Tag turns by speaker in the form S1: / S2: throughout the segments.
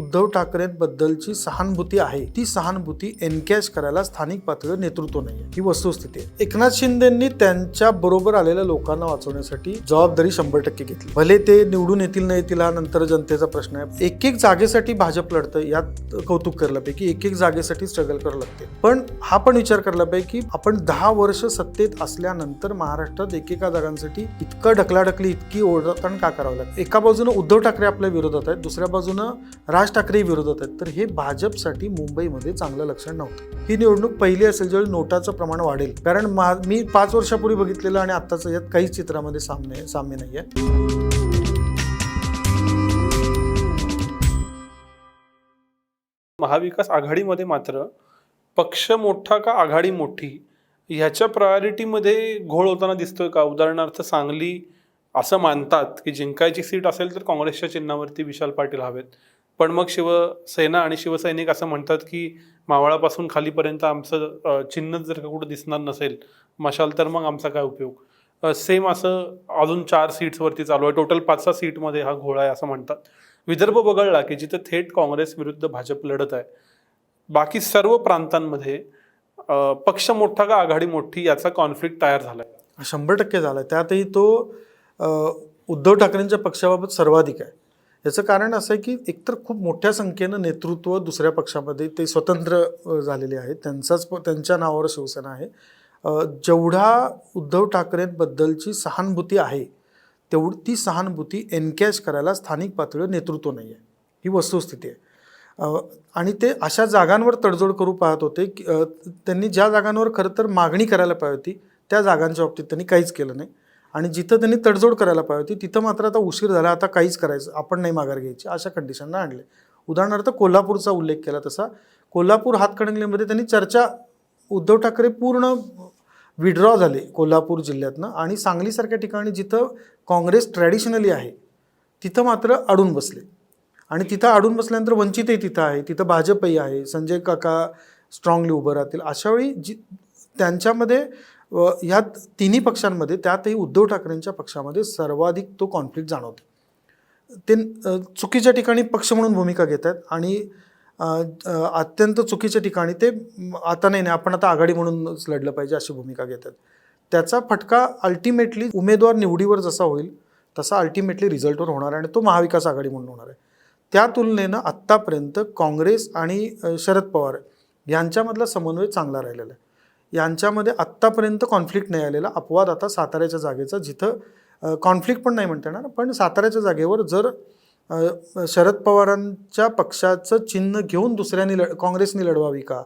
S1: उद्धव ठाकरेंबद्दलची सहानुभूती आहे. ती सहानुभूती एनकॅश करायला स्थानिक पातळीवर नेतृत्व नाही ही वस्तुस्थिती आहे. एकनाथ शिंदेंनी त्यांच्या बरोबर आलेल्या लोकांना वाचवण्यासाठी जबाबदारी शंभर टक्के घेतली. भले ते निवडून येतील नाही येतील हा नंतर जनतेचा प्रश्न आहे. एक एक जागेसाठी भाजप लढतं यात कौतुक करायला पाहिजे की एक एक जागेसाठी स्ट्रगल करावं लागते. पण हा पण विचार करायला पाहिजे की आपण दहा वर्ष सत्तेत असल्यानंतर महाराष्ट्रात एकेका जागांसाठी इतकं ढकलाढकली इतकी ओढताण का करावं लागतं? एका बाजूनं उद्धव ठाकरे आपल्या विरोधात आहेत दुसऱ्या बाजूनं राज ठाकरे विरोधात आहेत. तर हे भाजपसाठी मुंबईमध्ये चांगलं लक्षण नव्हतं. ही निवडणूक पहिली असेल ज्यावेळी नोटाचं प्रमाण वाढेल. कारण मी पाच वर्षापूर्वी बघितलेलं आणि आत्ताचं यात काहीच चित्रामध्ये सामने साम्य नाही आहे.
S2: महाविकास आघाडीमध्ये मात्र पक्ष मोठा का आघाडी मोठी ह्याच्या प्रायोरिटीमध्ये घोळ होताना दिसतोय का? उदाहरणार्थ सांगली असं मानतात की जिंकायची सीट असेल तर काँग्रेसच्या चिन्हावरती विशाल पाटील हवेत. पण मग शिवसेना आणि शिवसैनिक असं म्हणतात की मावळापासून खालीपर्यंत आमचं चिन्ह चिन्हच जर का कुठं दिसणार नसेल मशाल तर मग आमचा काय उपयोग? सेम असं अजून चार सीट्सवरती चालू आहे. टोटल पाच सहा सीटमध्ये हा घोळा आहे असं म्हणतात. विदर्भ वगळला की जिथं थेट काँग्रेस विरुद्ध भाजप लढत आहे. बाकी सर्व प्रांतांमध्ये पक्ष मोठा का आघाडी मोठी याचा कॉन्फ्लिक्ट तयार झाला आहे
S1: शंभर टक्के झाला त्यातही तो उद्धव ठाकरेंच्या पक्षाबाबत सर्वाधिक आहे. याचं कारण असं आहे की एकतर खूप मोठ्या संख्येनं नेतृत्व दुसऱ्या पक्षामध्ये ते स्वतंत्र झालेले आहेत. त्यांचाच प- त्यांच्या नावावर शिवसेना आहे. जेवढा उद्धव ठाकरेंबद्दलची सहानुभूती आहे तेवढ ती सहानुभूती एनकॅश करायला स्थानिक पातळीवर नेतृत्व नाही आहे ही वस्तुस्थिती आहे. आणि ते अशा जागांवर तडजोड करू पाहत होते की त्यांनी ज्या जागांवर खरं तर मागणी करायला पाहिजे होती त्या जागांच्या बाबतीत त्यांनी काहीच केलं नाही. आणि जिथं त्यांनी तडजोड करायला पाहिजे होती तिथं मात्र आता उशीर झाला. आता काहीच करायचं आपण नाही माघार घ्यायची अशा कंडिशनला आणले. उदाहरणार्थ कोल्हापूरचा उल्लेख केला तसा. कोल्हापूर हातकणंगलेमध्ये त्यांनी चर्चा उद्धव ठाकरे पूर्ण विड्रॉ झाले कोल्हापूर जिल्ह्यातनं. आणि सांगलीसारख्या ठिकाणी जिथं काँग्रेस ट्रॅडिशनली आहे तिथं मात्र अडून बसले. आणि तिथं अडून बसल्यानंतर वंचितही तिथं आहे तिथं भाजपही आहे संजय काका स्ट्रॉंगली उभं राहतील. अशावेळी जी त्यांच्यामध्ये ह्या तिन्ही पक्षांमध्ये त्यातही उद्धव ठाकरेंच्या पक्षामध्ये सर्वाधिक तो कॉन्फ्लिक्ट जाणवतो. ते चुकीच्या ठिकाणी पक्ष म्हणून भूमिका घेत आहेत आणि अत्यंत चुकीच्या ठिकाणी ते आता नाही नाही आपण आता आघाडी म्हणूनच लढलं पाहिजे अशी भूमिका घेत आहेत. त्याचा फटका अल्टिमेटली उमेदवार निवडीवर जसा होईल तसा अल्टिमेटली रिझल्टवर होणार आहे आणि तो महाविकास आघाडी म्हणून होणार आहे. त्या तुलनेनं आत्तापर्यंत काँग्रेस आणि शरद पवार यांच्यामधला समन्वय चांगला राहिलेला आहे. यांच्यामध्ये आत्तापर्यंत कॉन्फ्लिक्ट नाही आलेला. अपवाद आता साताऱ्याच्या जागेचा जिथं कॉन्फ्लिक्ट पण नाही म्हणता येणार पण साताऱ्याच्या जागेवर जर शरद पवारांच्या पक्षाचं चिन्ह घेऊन दुसऱ्यांनी लढ काँग्रेसने लढवावी का?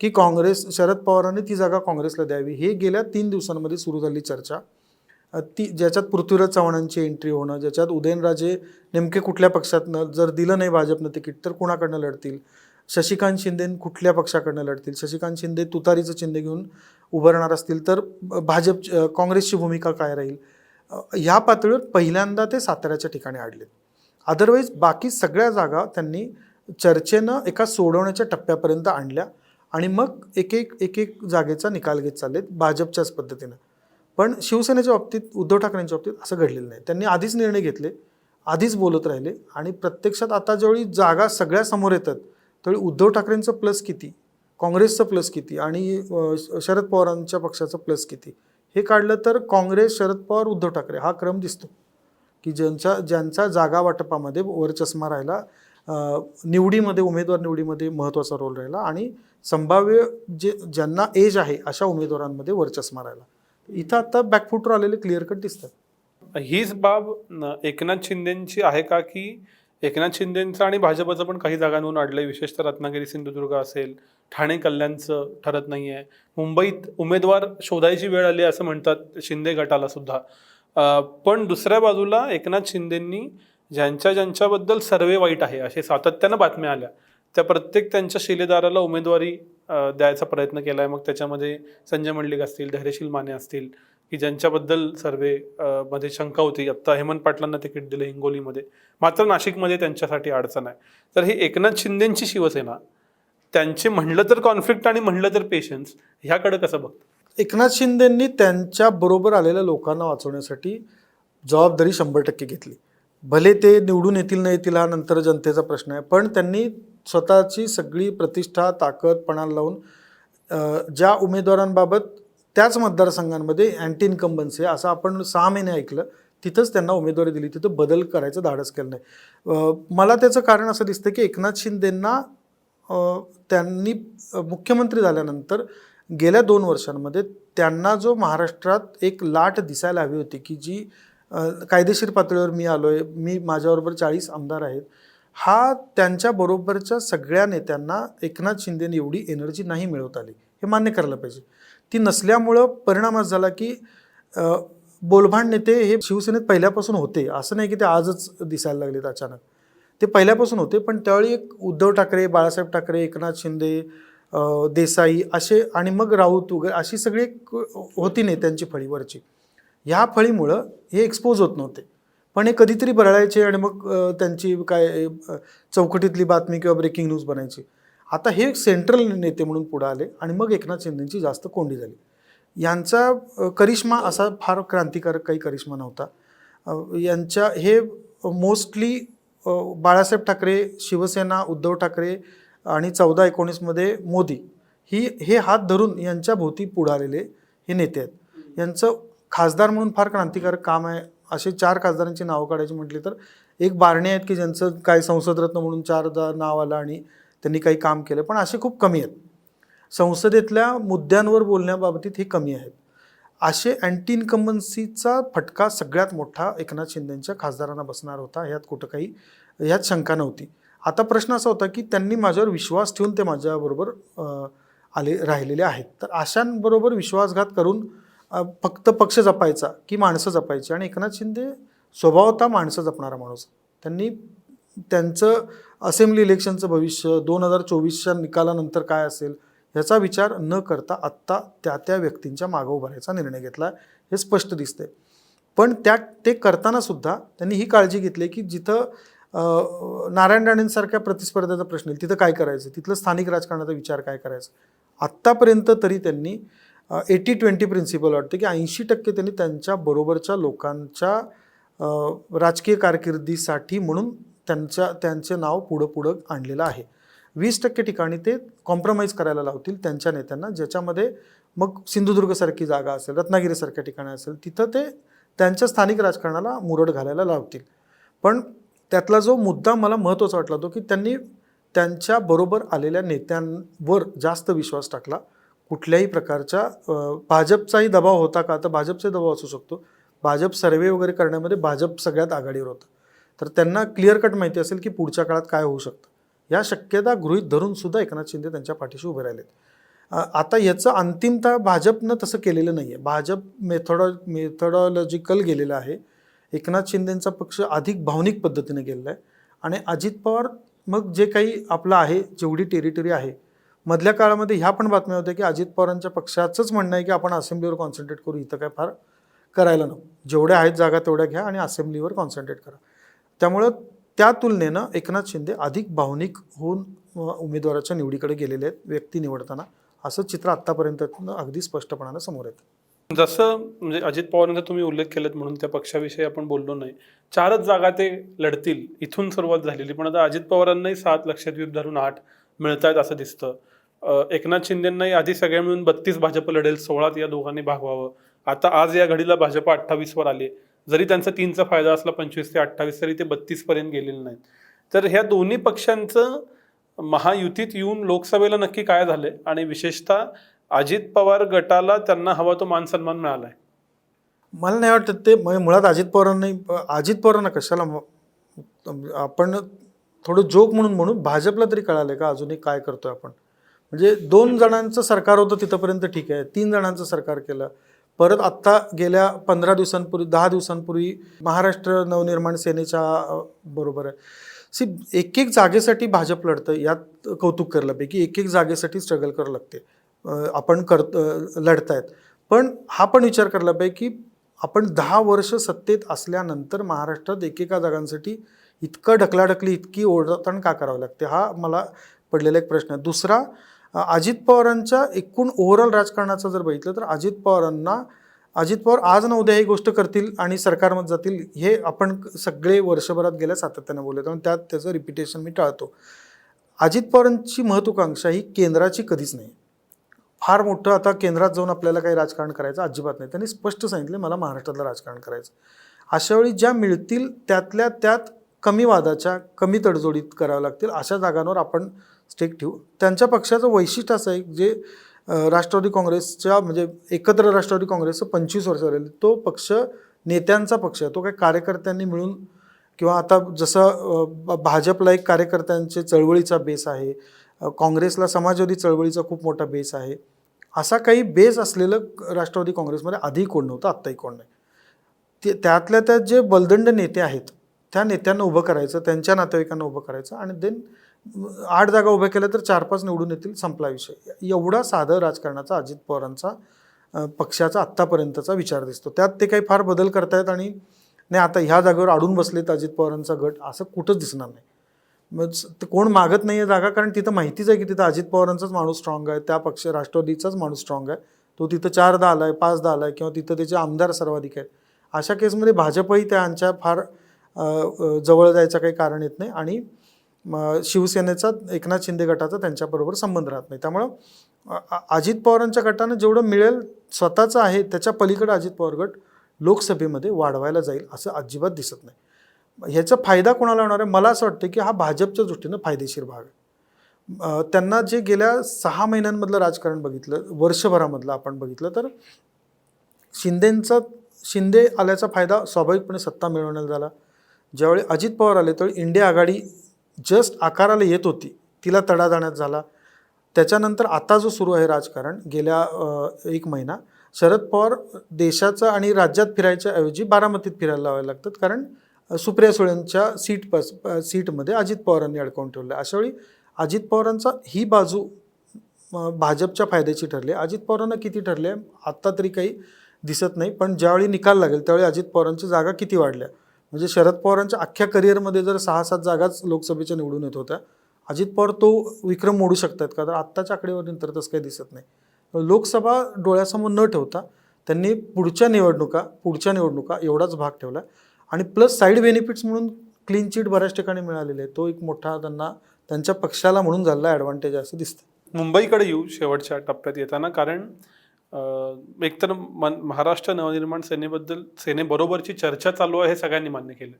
S1: की काँग्रेस शरद पवारांनी ती जागा काँग्रेसला द्यावी? हे गेल्या तीन दिवसांमध्ये सुरू झाली चर्चा. ती ज्याच्यात पृथ्वीराज चव्हाणांची एंट्री होणं ज्याच्यात उदयनराजे नेमके कुठल्या पक्षातनं जर दिलं नाही भाजपनं तिकीट तर कुणाकडनं लढतील? शशिकांत शिंदे कुठल्या पक्षाकडनं लढतील? शशिकांत शिंदे तुतारीचं चिन्ह घेऊन उभं राहणार असतील तर भाजप काँग्रेसची भूमिका काय राहील? ह्या पातळीवर पहिल्यांदा ते साताऱ्याच्या ठिकाणी आडलेत अदरवाईज बाकी सगळ्या जागा त्यांनी चर्चेनं एका सोडवण्याच्या टप्प्यापर्यंत आणल्या आणि मग एक एक एक एक जागेचा निकाल घेत चाललेत भाजपच्याच पद्धतीनं. पण शिवसेनेच्या बाबतीत उद्धव ठाकरेंच्या बाबतीत असं घडलेलं नाही. त्यांनी आधीच निर्णय घेतले आधीच बोलत राहिले आणि प्रत्यक्षात आता ज्यावेळी जागा सगळ्या समोर येतात त्यावेळी उद्धव ठाकरेंचं प्लस किती? काँग्रेसचं प्लस किती? आणि शरद पवारांच्या पक्षाचं प्लस किती? हे काढलं तर काँग्रेस शरद पवार उद्धव ठाकरे हा क्रम दिसतो. की ज्यांच्या ज्यांचा जागा वाटपामध्ये वरचष्मा राहिला निवडीमध्ये उमेदवार निवडीमध्ये महत्त्वाचा रोल राहिला आणि संभाव्य जे ज्यांना एज आहे अशा उमेदवारांमध्ये वरचष्मा राहिला. इथं आता बॅकफुटवर आलेले क्लिअर कट दिसतात.
S2: हीच बाब एकनाथ शिंदेची आहे का की एकनाथ शिंदेचं आणि भाजपचं पण काही जागांवरून अडलंय विशेषतः रत्नागिरी सिंधुदुर्ग असेल ठाणे कल्याणचं ठरत नाही आहे मुंबईत उमेदवार शोधायची वेळ आली असं म्हणतात शिंदे गटाला सुद्धा. पण दुसऱ्या बाजूला एकनाथ शिंदेंनी ज्यांच्या ज्यांच्याबद्दल सर्वे वाईट आहे असे सातत्यानं बातम्या आल्या. त्या प्रत्येक त्यांच्या शिलेदाराला उमेदवारी द्यायचा प्रयत्न केला आहे मग त्याच्यामध्ये संजय मंडलिक असतील धैर्यशील माने असतील की ज्यांच्याबद्दल सर्वे मध्ये शंका होती. आत्ता हेमंत पाटलांना तिकीट दिलं हिंगोलीमध्ये. मात्र नाशिकमध्ये त्यांच्यासाठी अडचण आहे. तर ही एकनाथ शिंदेची शिवसेना त्यांचे म्हणलं तर कॉन्फ्लिक्ट आणि म्हणलं तर पेशन्स ह्याकडे कसं बघतं
S1: एकनाथ शिंदेंनी त्यांच्या बरोबर आलेल्या लोकांना वाचवण्यासाठी जबाबदारी शंभर टक्के घेतली. भले ते निवडून येतील नाही येतील हा नंतर जनतेचा प्रश्न आहे. पण त्यांनी स्वतःची सगळी प्रतिष्ठा ताकद पणाला लावून ज्या उमेदवारांबाबत त्याच मतदारसंघांमध्ये अँटी इन्कम्बन्सी आहे असं आपण सहा महिने ऐकलं तिथंच त्यांना उमेदवारी दिली तिथं बदल करायचं धाडस केलं नाही. मला त्याचं कारण असं दिसतं की एकनाथ शिंदेंना त्यांनी मुख्यमंत्री झाल्यानंतर गेल्या दोन वर्षांमध्ये त्यांना जो महाराष्ट्रात एक लाट दिसायला हवी होती की जी कायदेशीर पातळीवर मी आलो आहे मी माझ्याबरोबर चाळीस आमदार आहेत हा त्यांच्याबरोबरच्या सगळ्या नेत्यांना एकनाथ शिंदेने एवढी एनर्जी नाही मिळवत आली. हे मान्य करायला पाहिजे. ती नसल्यामुळं परिणाम असा झाला की बोलभांड नेते हे शिवसेनेत पहिल्यापासून होते. असं नाही की ते आजच दिसायला लागलेत अचानक. ते पहिल्यापासून होते पण त्यावेळी एक उद्धव ठाकरे बाळासाहेब ठाकरे एकनाथ शिंदे देसाई असे आणि मग राऊत वगैरे अशी सगळी एक होती नेत्यांची फळीवरची ह्या फळीमुळं हे एक्सपोज होत नव्हते. पण हे कधीतरी बरळायचे आणि मग त्यांची काय चौकटीतली बातमी किंवा ब्रेकिंग न्यूज बनायची. आता हे सेंट्रल नेते म्हणून पुढे आले आणि मग एकनाथ शिंदेची जास्त कोंडी झाली. यांचा करिश्मा असा फार क्रांतिकारक काही करिश्मा नव्हता. यांच्या हे मोस्टली बाळासाहेब ठाकरे शिवसेना उद्धव ठाकरे आणि चौदा एकोणीसमध्ये मोदी ही हे हात धरून यांच्या भोवती पुढे आलेले हे नेते आहेत. यांचं खासदार म्हणून फार क्रांतिकारक काम आहे. असे चार खासदारांची नावं काढायची म्हटली तर एक बारणे आहेत की ज्यांचं काय संसदरत्न म्हणून चारदा नाव आलं आणि त्यांनी काही काम केलं पण असे खूप कमी आहेत. संसदेतल्या मुद्द्यांवर बोलण्याबाबतीत हे कमी आहेत. असे अँटी इन्कम्बन्सीचा फटका सगळ्यात मोठा एकनाथ शिंदेंच्या खासदारांना बसणार होता ह्यात कुठं काही ह्यात शंका नव्हती. आता प्रश्न असा होता की त्यांनी माझ्यावर विश्वास ठेवून ते माझ्याबरोबर आले राहिलेले आहेत. तर अशांबरोबर विश्वासघात करून फक्त पक्ष जपायचा की माणसं जपायची? आणि एकनाथ शिंदे स्वभावता माणसं जपणारा माणूस. त्यांनी त्यांचं असेंब्ली इलेक्शनचं भविष्य दोन हजार चोवीसच्या निकालानंतर काय असेल ह्याचा विचार न करता आत्ता त्या त्या व्यक्तींच्या मागं उभारायचा निर्णय घेतला हे स्पष्ट दिसते पण त्या ते करताना सुद्धा त्यांनी ही काळजी घेतली की जिथं नारायण राणेंसारख्या प्रतिस्पर्ध्याचा प्रश्न येईल तिथं काय करायचं? तिथलं स्थानिक राजकारणाचा विचार काय करायचा? आत्तापर्यंत तरी त्यांनी एटी ट्वेंटी प्रिन्सिपल वाटते की ऐंशी टक्के त्यांनी त्यांच्या बरोबरच्या लोकांच्या राजकीय कारकिर्दीसाठी म्हणून त्यांच्या त्यांचे नाव पुढं पुढं आणलेलं आहे. वीस टक्के ठिकाणी ते कॉम्प्रोमाइज करायला लावतील त्यांच्या नेत्यांना ज्याच्यामध्ये मग सिंधुदुर्गसारखी जागा असेल रत्नागिरीसारख्या ठिकाणी असेल तिथं ते त्यांच्या स्थानिक राजकारणाला मुरड घालायला लावतील. पण त्यातला जो मुद्दा मला महत्त्वाचा वाटला तो की त्यांनी त्यांच्या बरोबर आलेल्या नेत्यांवर जास्त विश्वास टाकला. कुठल्याही प्रकारच्या भाजपचाही दबाव होता का? तर भाजपचाही दबाव असू शकतो. भाजप सर्वे वगैरे करण्यामध्ये भाजप सगळ्यात आघाडीवर होतं. तर त्यांना क्लिअर कट माहिती असेल की पुढच्या काळात काय होऊ शकतं. या शक्यता गृहीत धरून सुद्धा एकनाथ शिंदे त्यांच्या पाठीशी उभे राहिलेत. आता याचं अंतिमता भाजपनं तसं केलेलं नाही आहे भाजप मेथोडॉ मेथोडॉलॉजिकल गेलेलं आहे. एकनाथ शिंदेंचा पक्ष अधिक भावनिक पद्धतीने गेलेला आहे आणि अजित पवार मग जे काही आपलं आहे जेवढी टेरिटरी आहे मधल्या काळामध्ये ह्या पण बातम्या होत्या की अजित पवारांच्या पक्षाचंच म्हणणं आहे की आपण असेंब्लीवर कॉन्सन्ट्रेट करू. इथं काय फार करायला नको. जेवढ्या आहेत जागा तेवढ्या घ्या आणि असेंब्लीवर कॉन्सन्ट्रेट करा. त्यामुळं त्या तुलनेनं एकनाथ शिंदे अधिक भावनिक होऊन उमेदवाराच्या निवडीकडे गेलेले आहेत व्यक्ती निवडताना. असं चित्र आत्तापर्यंत अगदी स्पष्टपणानं समोर येतं.
S2: जसं म्हणजे अजित पवारांचा तुम्ही उल्लेख केलात म्हणून त्या पक्षाविषयी आपण बोललो नाही. चारच जागा ते लढतील इथून सुरुवात झालेली. पण आता अजित पवारांनाही सात लक्षद्वीप धरून आठ मिळत आहेत असं दिसतं. एकनाथ शिंदेंनाही आधी सगळ्या मिळून बत्तीस भाजप लढेल सोळात या दोघांनी भागवावं आता आज या घडीला भाजप अठ्ठावीसवर आली आहे. जरी त्यांचा तीनचा फायदा असला पंचवीस ते अठ्ठावीस तरी ते बत्तीसपर्यंत गेलेले नाहीत. तर ह्या दोन्ही पक्षांचं महायुतीत येऊन लोकसभेला नक्की काय झालंय? आणि विशेषतः अजित पवार गटाला त्यांना हवा तो मान सन्मान आहे
S1: मला नाही वाटत ते म्हणजे मुळात अजित पवारांनी अजित पवारांना कशाला आपण थोडं जोक म्हणून म्हणून भाजपला तरी कळालं का अजूनही काय करतोय आपण? म्हणजे दोन जणांचं सरकार होतं तिथंपर्यंत ठीक आहे तीन जणांचं सरकार केलं. परत आत्ता गेल्या पंधरा दिवसांपूर्वी दहा दिवसांपूर्वी महाराष्ट्र नवनिर्माण सेनेच्या बरोबर आहे. सी एक एक जागेसाठी भाजप लढतं यात कौतुक करल्यापैकी एक एक जागेसाठी स्ट्रगल करावं लागते. आपण करत लढतायत. पण हा पण विचार करला पाहिजे की आपण दहा वर्ष सत्तेत असल्यानंतर महाराष्ट्रात एकेका जागांसाठी इतकं ढकलाढकली इतकी ओढताण का करावं लागते? हा मला पडलेला एक प्रश्न आहे. दुसरा अजित पवारांच्या एकूण ओव्हरऑल राजकारणाचं जर बघितलं तर अजित पवारांना अजित पवार आज ना उद्या ही गोष्ट करतील आणि सरकारमध्ये जातील हे आपण सगळे वर्षभरात गेल्या सातत्यानं बोलत आणि त्यात त्याचं रिपिटेशन मी टाळतो. अजित पवारांची महत्वाकांक्षा ही केंद्राची कधीच नाही. फार मोठं आता केंद्रात जाऊन आपल्याला काही राजकारण करायचं अजिबात नाही. त्यांनी स्पष्ट सांगितले मला महाराष्ट्रातलं राजकारण करायचं अशा वेळी ज्या मिळतील त्यातल्या त्यात कमी वादाच्या कमी तडजोडीत कराव्या लागतील अशा जागांवर आपण स्टेक ठेवू. त्यांच्या पक्षाचं वैशिष्ट्य असं आहे जे राष्ट्रवादी काँग्रेसच्या म्हणजे एकत्र राष्ट्रवादी काँग्रेसचं पंचवीस वर्ष झालेलं तो पक्ष नेत्यांचा पक्ष आहे. तो काही कार्यकर्त्यांनी मिळून किंवा आता जसं भाजपला एक कार्यकर्त्यांचे चळवळीचा बेस आहे काँग्रेसला समाजवादी चळवळीचा खूप मोठा बेस आहे. असा काही बेस असलेलं राष्ट्रवादी काँग्रेसमध्ये आधी कोण नव्हतं आत्ताही कोण नाही. ते त्यातल्या त्यात जे बलदंड नेते आहेत त्या नेत्यांना उभं करायचं त्यांच्या नातेवाईकांना उभं करायचं आणि देन आठ जागा उभ्या केल्या तर चार पाच निवडून येतील संपला विषय. एवढा साधं राजकारणाचा अजित पवारांचा पक्षाचा आत्तापर्यंतचा विचार दिसतो. त्यात ते काही फार बदल करतायत आणि नाही आता ह्या जागेवर अडून बसलेत अजित पवारांचा गट असं कुठंच दिसणार नाही. मग ते कोण मागत नाही आहे जागा कारण तिथं माहितीच आहे की तिथं अजित पवारांचाच माणूस स्ट्रॉंग आहे त्या पक्ष राष्ट्रवादीचाच माणूस स्ट्रॉंग आहे. तो तिथं चारदा आला आहे पाचदा आला आहे किंवा तिथं त्याचे आमदार सर्वाधिक आहेत. अशा केसमध्ये भाजपही त्यांच्या फार जवळ जायचं काही कारण येत नाही आणि शिवसेनेचा एकनाथ शिंदे गटाचा त्यांच्याबरोबर संबंध राहत नाही. त्यामुळं अजित पवारांच्या गटानं जेवढं मिळेल स्वतःचं आहे त्याच्या पलीकडे अजित पवार गट लोकसभेमध्ये वाढवायला जाईल असं अजिबात दिसत नाही. ह्याचा फायदा कोणाला होणार आहे? मला असं वाटतं की हा भाजपच्या दृष्टीनं फायदेशीर भाग आहे. त्यांना जे गेल्या सहा महिन्यांमधलं राजकारण बघितलं वर्षभरामधलं आपण बघितलं तर शिंदेंचा शिंदे आल्याचा फायदा स्वाभाविकपणे सत्ता मिळवण्यात झाला. ज्यावेळी अजित पवार आले त्यावेळी इंडिया आघाडी जस्ट आकाराला येत होती. तिला तडा जाण्यात झाला. त्याच्यानंतर आता जो सुरू आहे राजकारण गेल्या एक महिना शरद पवार देशाचं आणि राज्यात फिरायच्या ऐवजी बारामतीत फिरायला लावायला लागतात. कारण सुप्रिया सुळेंच्या सीट पस सीटमध्ये अजित पवारांनी अडकवून ठेवलं. अशावेळी अजित पवारांचा ही बाजू भाजपच्या फायद्याची ठरली. अजित पवारांना किती ठरले? आत्ता तरी काही दिसत नाही. पण ज्यावेळी निकाल लागेल त्यावेळी अजित पवारांची जागा किती वाढल्या? म्हणजे शरद पवारांच्या अख्ख्या करिअरमध्ये जर सहा सात जागाच लोकसभेच्या निवडून येत होत्या अजित पवार तो विक्रम मोडू शकतात का? तर आत्ताच्या आकडेवारीनंतर तसं काही दिसत नाही. लोकसभा डोळ्यासमोर न ठेवता त्यांनी पुढच्या निवडणुका पुढच्या निवडणुका एवढाच भाग ठेवला. आणि प्लस साईड बेनिफिट्स म्हणून क्लीन चिट बऱ्याच ठिकाणी मिळालेले आहे तो एक मोठा त्यांना त्यांच्या पक्षाला म्हणून झालेला ॲडव्हान्टेज असं दिसतं
S2: मुंबईकडे येऊ शेवटच्या टप्प्यात येताना कारण एकतर मन महाराष्ट्र नवनिर्माण सेनेबद्दल सेनेबरोबरची चर्चा चालू आहे हे सगळ्यांनी मान्य केलं.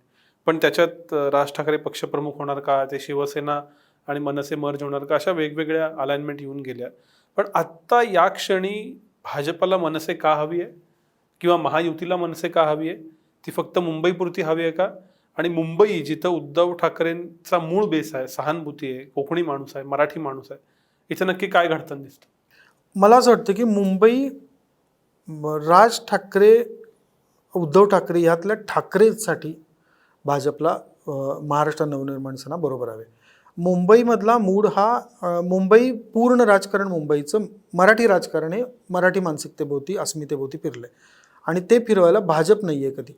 S2: पण त्याच्यात राज ठाकरे पक्षप्रमुख होणार का? ते शिवसेना आणि मनसे मर्ज होणार का? अशा वेगवेगळ्या अलाइनमेंट येऊन गेल्या. पण आत्ता या क्षणी भाजपला मनसे का हवी आहे? किंवा महायुतीला मनसे का हवी आहे? ती फक्त मुंबईपुरती हवी आहे का? आणि मुंबई जिथं उद्धव ठाकरेंचा मूळ बेस आहे सहानुभूती आहे कोकणी माणूस आहे मराठी माणूस आहे इथं नक्की काय घडताना दिसतं?
S1: मला असं वाटतं की मुंबई राज ठाकरे उद्धव ठाकरे ह्यातल्या ठाकरेसाठी भाजपला महाराष्ट्र नवनिर्माण सेना बरोबर हवे. मुंबईमधला मूड हा मुंबई पूर्ण राजकारण मुंबईचं मराठी राजकारण हे मराठी मानसिकतेभोवती अस्मितेभोवती फिरलं आहे आणि ते फिरवायला भाजप नाही आहे कधी.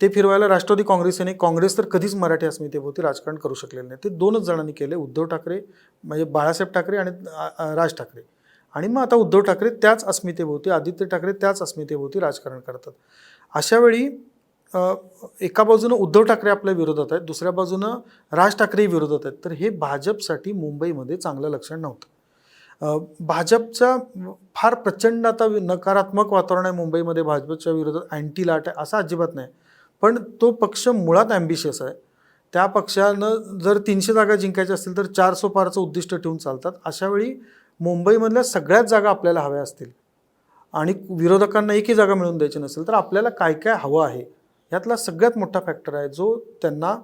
S1: ते फिरवायला राष्ट्रवादी काँग्रेसने काँग्रेस तर कधीच मराठी अस्मितेभोवती राजकारण करू शकलेलं नाही. ते दोनच जणांनी केले उद्धव ठाकरे म्हणजे बाळासाहेब ठाकरे आणि राज ठाकरे. आणि मग आता उद्धव ठाकरे त्याच अस्मितेभोवती आदित्य ठाकरे त्याच अस्मितेभोवती राजकारण करतात. अशा वेळी एका बाजूनं उद्धव ठाकरे आपल्या विरोधात आहेत दुसऱ्या बाजूनं राज ठाकरे विरोधात आहेत. तर हे भाजपसाठी मुंबईमध्ये चांगलं लक्षण नव्हतं. भाजपचा फार प्रचंड आता नकारात्मक वातावरण आहे मुंबईमध्ये भाजपच्या विरोधात अँटी लाट आहे असं अजिबात नाही. पण तो पक्ष मुळात ॲम्बिशियस आहे. त्या पक्षानं जर तीनशे जागा जिंकायच्या असतील तर चारसो पारचं उद्दिष्ट ठेवून चालतात. अशावेळी मुंबईमधल्या सगळ्याच जागा आपल्याला हव्या असतील. आणि विरोधकांना एकही जागा मिळून द्यायची नसेल तर आपल्याला काय काय हवं आहे? यातला सगळ्यात मोठा फॅक्टर आहे जो त्यांना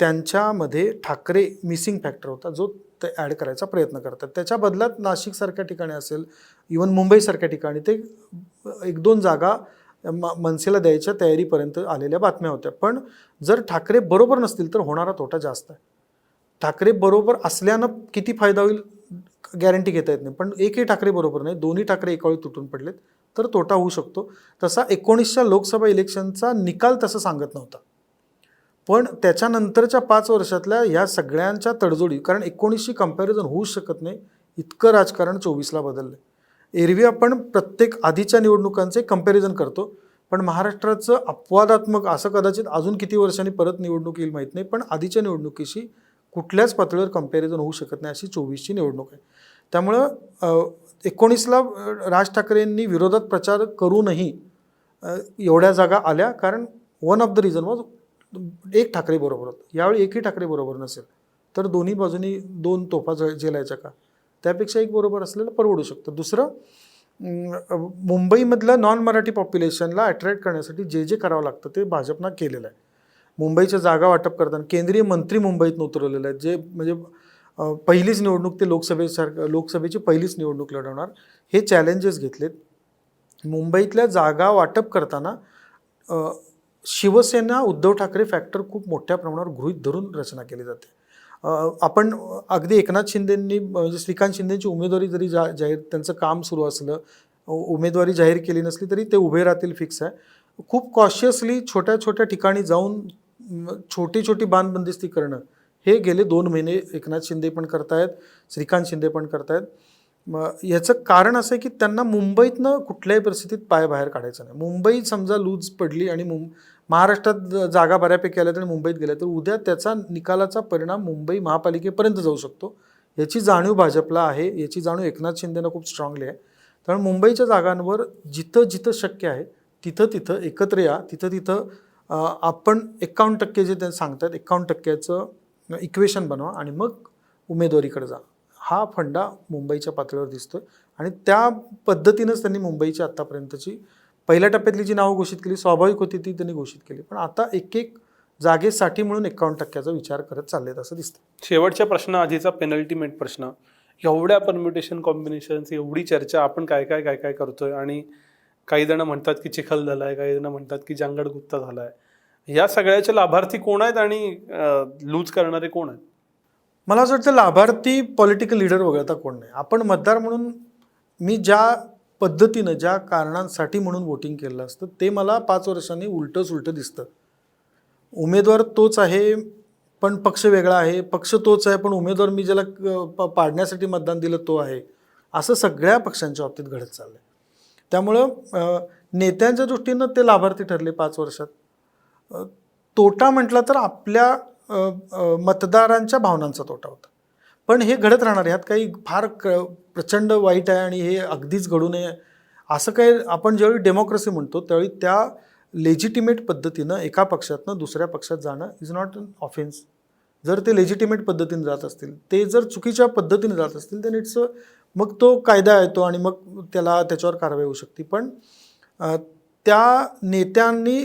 S1: त्यांच्यामध्ये ठाकरे मिसिंग फॅक्टर होता जो ते ॲड करायचा प्रयत्न करतात. त्याच्या बदल्यात नाशिकसारख्या ठिकाणी असेल इवन मुंबईसारख्या ठिकाणी ते एक दोन जागा म- मनसेला द्यायच्या तयारीपर्यंत आलेल्या बातम्या होत्या. पण जर ठाकरे बरोबर नसतील तर होणारा तोटा जास्त आहे. ठाकरे बरोबर असल्यानं किती फायदा होईल? गॅरंटी घेता येत नाही. पण एकही ठाकरे बरोबर नाही. दोन्ही ठाकरे एकावेळी तुटून पडलेत. तर तोटा होऊ शकतो. तसा एकोणीसच्या लोकसभा इलेक्शनचा निकाल तसं सांगत नव्हता. पण त्याच्यानंतरच्या पाच वर्षातल्या ह्या सगळ्यांच्या तडजोडी कारण एकोणीसशी कंपॅरिझन होऊ शकत नाही. इतकं राजकारण चोवीसला बदललं एरवी आपण प्रत्येक आधीच्या निवडणुकांचे कंपॅरिझन करतो. पण महाराष्ट्राचं अपवादात्मक असं कदाचित अजून किती वर्षांनी परत निवडणूक येईल माहीत नाही. पण आधीच्या निवडणुकीशी कुठल्याच पातळीवर कंपॅरिझन होऊ शकत नाही अशी चोवीसची निवडणूक आहे. त्यामुळं एकोणीसला राज ठाकरेंनी विरोधात प्रचार करूनही एवढ्या जागा आल्या. कारण one of the reason was एक ठाकरे बरोबर होतं. यावेळी एकही ठाकरे बरोबर नसेल. तर दोन्ही बाजूनी दोन तोफा ज- झेलायच्या का? त्यापेक्षा एक बरोबर असलेलं परवडू शकतं. दुसरं मुंबईमधलं नॉन मराठी पॉप्युलेशनला अट्रॅक्ट करण्यासाठी जे जे करावं लागतं ते भाजपनं केलेलं आहे. मुंबईच्या जागा वाटप करताना केंद्रीय मंत्री मुंबईतून उतरवलेले आहेत. जे म्हणजे पहिलीच निवडणूक ते लोकसभेसारखं लोकसभेची पहिलीच निवडणूक लढवणार. हे चॅलेंजेस घेतलेत. मुंबईतल्या जागा वाटप करताना शिवसेना उद्धव ठाकरे फॅक्टर खूप मोठ्या प्रमाणावर गृहीत धरून रचना केली जाते. आपण अगदी एकनाथ शिंदेंनी म्हणजे श्रीकांत शिंदेची उमेदवारी जरी जा जाहीर त्यांचं काम सुरू असलं उमेदवारी जाहीर केली नसली तरी ते उभे राहतील फिक्स आहे. खूप कॉशियसली छोट्या छोट्या ठिकाणी जाऊन छोटी छोटी बांधबंदिस्ती करणं हे गेले दोन महिने एकनाथ शिंदे पण करतायत श्रीकांत शिंदे पण करतायत. मग याचं कारण असं आहे की त्यांना मुंबईतनं कुठल्याही परिस्थितीत पाय बाहेर काढायचं नाही. मुंबई समजा लूज पडली आणि मुं महाराष्ट्रात जागा बऱ्यापैकी आल्या आणि मुंबईत गेल्या तर उद्या त्याचा निकालाचा परिणाम मुंबई महापालिकेपर्यंत जाऊ शकतो. याची जाणीव भाजपला आहे याची जाणीव एकनाथ शिंदेनं खूप स्ट्रॉंगली आहे. त्यामुळे मुंबईच्या जागांवर जिथं जिथं शक्य आहे तिथं तिथं एकत्र या तिथं तिथं आपण एकावन्न टक्के जे ते सांगतात एकावन्न टक्क्याचं इक्वेशन बनवा आणि मग उमेदवारीकडे जा. हा फंडा मुंबईच्या पातळीवर दिसतोय. आणि त्या पद्धतीनंच त्यांनी मुंबईची आत्तापर्यंतची पहिल्या टप्प्यातली जी नावं घोषित केली स्वाभाविक होती ती त्यांनी घोषित केली. पण आता एक एक जागेसाठी म्हणून एकावन्न टक्क्याचा विचार करत चाललेत असं दिसतं
S2: शेवटच्या प्रश्न आधीचा पेनल्टीमेट प्रश्न. एवढ्या परम्युटेशन कॉम्बिनेशन्स एवढी चर्चा आपण काय काय काय काय करतोय? आणि काही जण म्हणतात की चिखल झालाय काही जण म्हणतात की जांगड गुप्ता आहे या सगळ्याचे लाभार्थी कोण आहेत आणि लूज करणारे कोण आहेत?
S1: मला असं वाटतं लाभार्थी पॉलिटिकल लीडर वगळता कोण नाही. आपण मतदार म्हणून मी ज्या पद्धतीनं ज्या कारणांसाठी म्हणून वोटिंग केलं असतं ते मला पाच वर्षांनी उलटं सुलटं दिसतं. उमेदवार तोच आहे पण पक्ष वेगळा आहे. पक्ष तोच आहे पण उमेदवार मी ज्याला प- पाडण्यासाठी मतदान दिलं तो आहे. असं सगळ्या पक्षांच्या बाबतीत घडत चाललं आहे त्यामुळं नेत्यांच्या दृष्टीनं ते लाभार्थी ठरले पाच वर्षात. तोटा म्हटला तर आपल्या मतदारांच्या भावनांचा तोटा होता. पण हे घडत राहणार ह्यात काही फार क प्रचंड वाईट आहे आणि हे अगदीच घडू नये. असं काही आपण ज्यावेळी डेमोक्रेसी म्हणतो त्यावेळी त्या लेजिटिमेट पद्धतीनं एका पक्षातनं दुसऱ्या पक्षात जाणं इज नॉट अन ऑफेन्स जर ते लेजिटिमेट पद्धतीने जात असतील ते जर चुकीच्या पद्धतीने जात असतील तर इट्स मग तो कायदा येतो आणि मग त्याला त्याच्यावर कारवाई होऊ शकते. पण त्या नेत्यांनी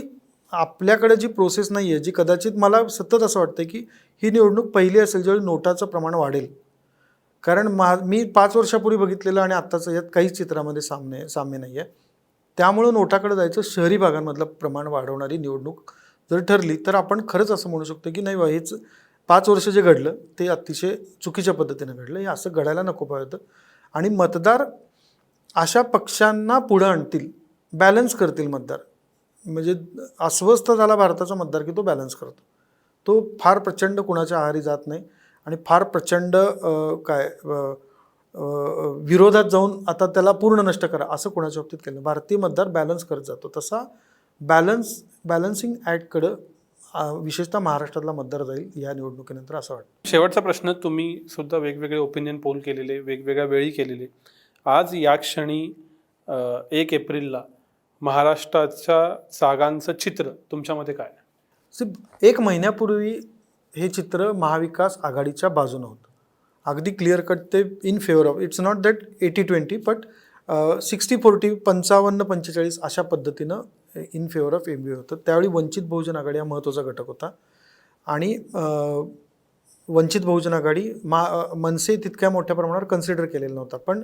S1: आपल्याकडे जी प्रोसेस नाही आहे जी कदाचित मला सतत असं वाटतं की ही निवडणूक पहिली असेल ज्यावेळी नोटाचं प्रमाण वाढेल. कारण मा मी पाच वर्षापूर्वी बघितलेलं आणि आत्ताचं यात काहीच चित्रामध्ये सामने साम्य नाही आहे त्यामुळं नोटाकडे जायचं शहरी भागांमधलं प्रमाण वाढवणारी निवडणूक जर ठरली तर आपण खरंच असं म्हणू शकतो की नाही बा हेच पाच वर्ष जे घडलं ते अतिशय चुकीच्या पद्धतीनं घडलं. हे असं घडायला नको पाहिजे आणि मतदार अशा पक्षांना पुढं आणतील बॅलन्स करतील मतदार. म्हणजे अस्वस्थ झाला भारताचा मतदार की तो बॅलन्स करतो. तो फार प्रचंड कुणाच्या आहारी जात नाही आणि फार प्रचंड काय विरोधात जाऊन आता त्याला पूर्ण नष्ट करा असं कोणाच्या बाबतीत केलं भारतीय मतदार बॅलन्स करत जातो. तसा बॅलन्स बॅलन्सिंग ॲक्टकडं विशेषतः महाराष्ट्रातला मतदार जाईल या निवडणुकीनंतर असं वाटतं.
S2: शेवटचा प्रश्न तुम्ही सुद्धा वेगवेगळे ओपिनियन पोल केलेले वेगवेगळ्या वेळी केलेले. आज या क्षणी एक एप्रिलला महाराष्ट्राच्या जागांचं चित्र तुमच्यामध्ये काय?
S1: एक महिन्यापूर्वी हे चित्र महाविकास आघाडीच्या बाजूनं होतं. अगदी क्लिअर कट ते in favour of it's not that eighty twenty but sixty forty पंचावन्न पंचेचाळीस अशा पद्धतीनं in favour of M B होतं. त्यावेळी वंचित बहुजन आघाडी हा महत्त्वाचा घटक होता. आणि वंचित बहुजन आघाडी मा मनसे तितक्या मोठ्या प्रमाणावर कन्सिडर केलेला नव्हता. पण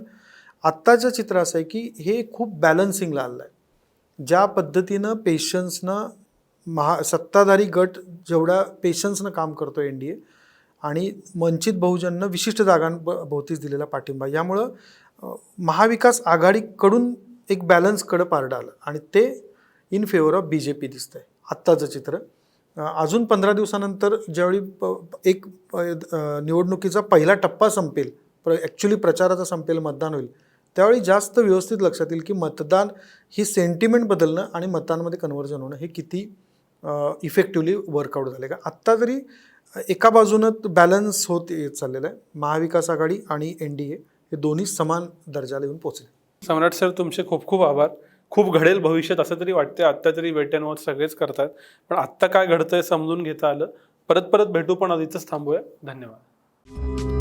S1: आत्ताचं चित्र असं आहे की हे खूप बॅलन्सिंगला आलं आहे ज्या पद्धतीनं पेशन्सनं महा सत्ताधारी गट जेवढ्या पेशन्सनं काम करतो एन डी ए आणि वंचित बहुजननं विशिष्ट जागांभोवतीच दिलेला पाठिंबा यामुळं महाविकास आघाडीकडून एक बॅलन्सकडं पारडं आलं आणि ते in favour of B J P दिसतंय. आत्ताचं चित्र. अजून पंधरा दिवसानंतर ज्यावेळी प- एक निवडणुकीचा पहिला टप्पा संपेल प्र ॲक्च्युली प्रचाराचा संपेल मतदान होईल त्यावेळी जास्त व्यवस्थित लक्षात येईल की मतदान ही सेंटिमेंट बदलणं आणि मतांमध्ये कन्व्हर्जन होणं हे किती इफेक्टिव्हली वर्कआउट झाले का आत्ता तरी एका बाजूनं बॅलन्स होत येत चाललेलं आहे महाविकास आघाडी आणि एन डी ए हे दोन्ही समान दर्जाला येऊन पोचले
S2: सम्राट सर तुमचे खूप खूप आभार. खूप घडेल भविष्यात असं तरी वाटते आत्ता तरी वेट अँड वॉच सगळेच करतात. पण आत्ता काय घडतंय समजून घेता आलं. परत परत भेटू पण आधीच थांबूया. धन्यवाद.